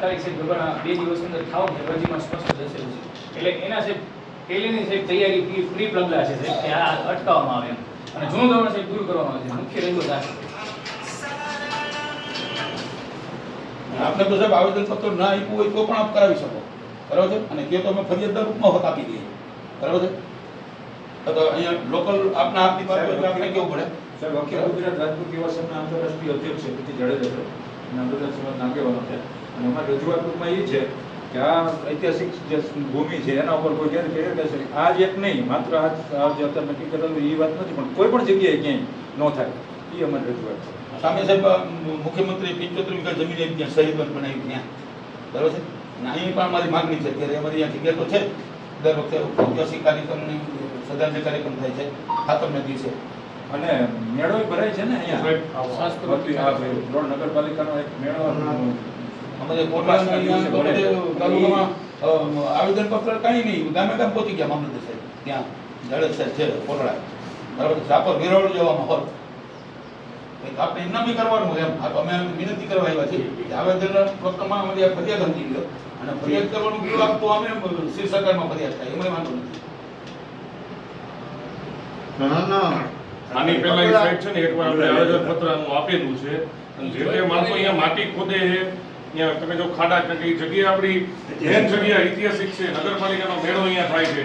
તારીખ છે ગરબાના બે દિવસ અંદર થાવ છે અરજીમાં સ્પષ્ટ દર્શેલું છે. એટલે એના સાહેબ પહેલીની સાહેબ તૈયારી પ્રી પ્રી પગલાં છે સાહેબ, કે આ અટકાવવામાં આવે એમ. અને જૂનું ધોરણ છે પૂરું કરવામાં આવે છે મુખ્ય રજૂઆત આ છે આપને તો સાહેબ આવેદન પત્ર ના આપ્યું હોય તો પણ આપ કરાવી શકો. બરાબર છે? અને તે તો અમે ફરિયાદના રૂપમાં હોત આપી દઈએ. બરાબર છે? તો અહીંયા લોકલ આપના આપની પાસે આપણે કેવું પડે? સાહેબ અખિલ ગુજરાત રાજપૂત યુવા સંઘના આંતરરાષ્ટ્રીય અધ્યક્ષ છે જાડેજા છે અને આંતરરાષ્ટ્રીય સમાજના આગેવાનો છે. અને અમારી રજૂઆત ટૂંકમાં એ છે કે આ ઐતિહાસિક જે ભૂમિ છે એના ઉપર કોઈ ગેરકાયદેસર છે આ જ એક નહીં માત્ર આ જ- આ જે અત્યારે નક્કી કરેલું એ વાત નથી પણ કોઈ પણ જગ્યાએ ક્યાંય ન થાય. એ અમારી રજૂઆત છે. સામે સાહેબ મુખ્યમંત્રી પંચોતેર વીઘા જમીન આવી ત્યાં વન બનાવી ત્યાં. બરાબર છે? અને અહીં પણ અમારી માગણી છે અત્યારે અમારી અહીંયા જગ્યા તો છે. દર વખતે ઐતિહાસિક કાર્યક્રમની શ્રદ્ધાંજલિ કાર્યક્રમ થાય છે. ખાતરના દિવસે અને મેળો ભરાય છે ને અહીંયા? નગરપાલિકાનો એક મેળો અમારે તાલુકામાં અ, આવેદનપત્ર કાંઈ નહીં. ગામે ગામ પહોંચી ગયા મામલતદાર સાહેબ. ત્યાં જાડેજ સાહેબ છે કોટડા. બરાબર? રાપર વેરાવળ જેવા માહોલ. આપણે એમના બી કરવાનું એમ. અમે વિનંતી કરવા આવ્યા છીએ આવેદન પત્રમાં અમારી આ ફરિયાદ સમજી લો અને ફરિયાદ કરવાનું બીજું આપતો અમે શ્રી સરકારમાં ફરિયાદ થાય. એમાં વાંધો નથી. આની પહેલા છે ને એકવાર આપણે આવેદન પત્ર આપેલું છે. અને જે તે માણસો અહીંયા માટી ખોદે છે તમે જો ખાડા કે એ જગ્યા આપણી મેન જગ્યા ઐતિહાસિક છે નગરપાલિકાનો મેળો અહીંયા થાય છે.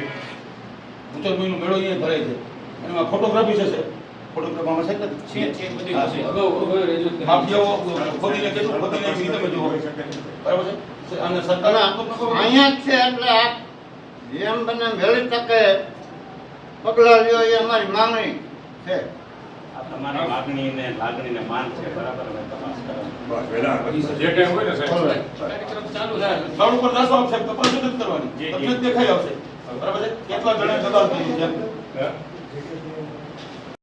ઉત્તર મહિનો મેળો અહીંયા ભરાય છે. અને એમાં ફોટોગ્રાફી છે ફોટોગ્રાફમાં છે છે બધી માફિયાઓ કેટલું એવી તમે જુઓ બરાબર છે? અને સરકાર અહીંયા જ છે એટલે આ જેમ બને વહેલી તકે પગલાં લ્યો એ અમારી માંગણી છે. તમારી માગણી ને લાગણી ને માન છે બરાબર? હવે તપાસ કરો જે કાંઈ હોય ને સાહેબ. કાર્યક્રમ ચાલુ થાય. બાળ ઉપર નાસો આવશે તપાસ જ કરવાની. જી, જી. તમને દેખાઈ આવશે. બરાબર છે? કેટલા જણા છે.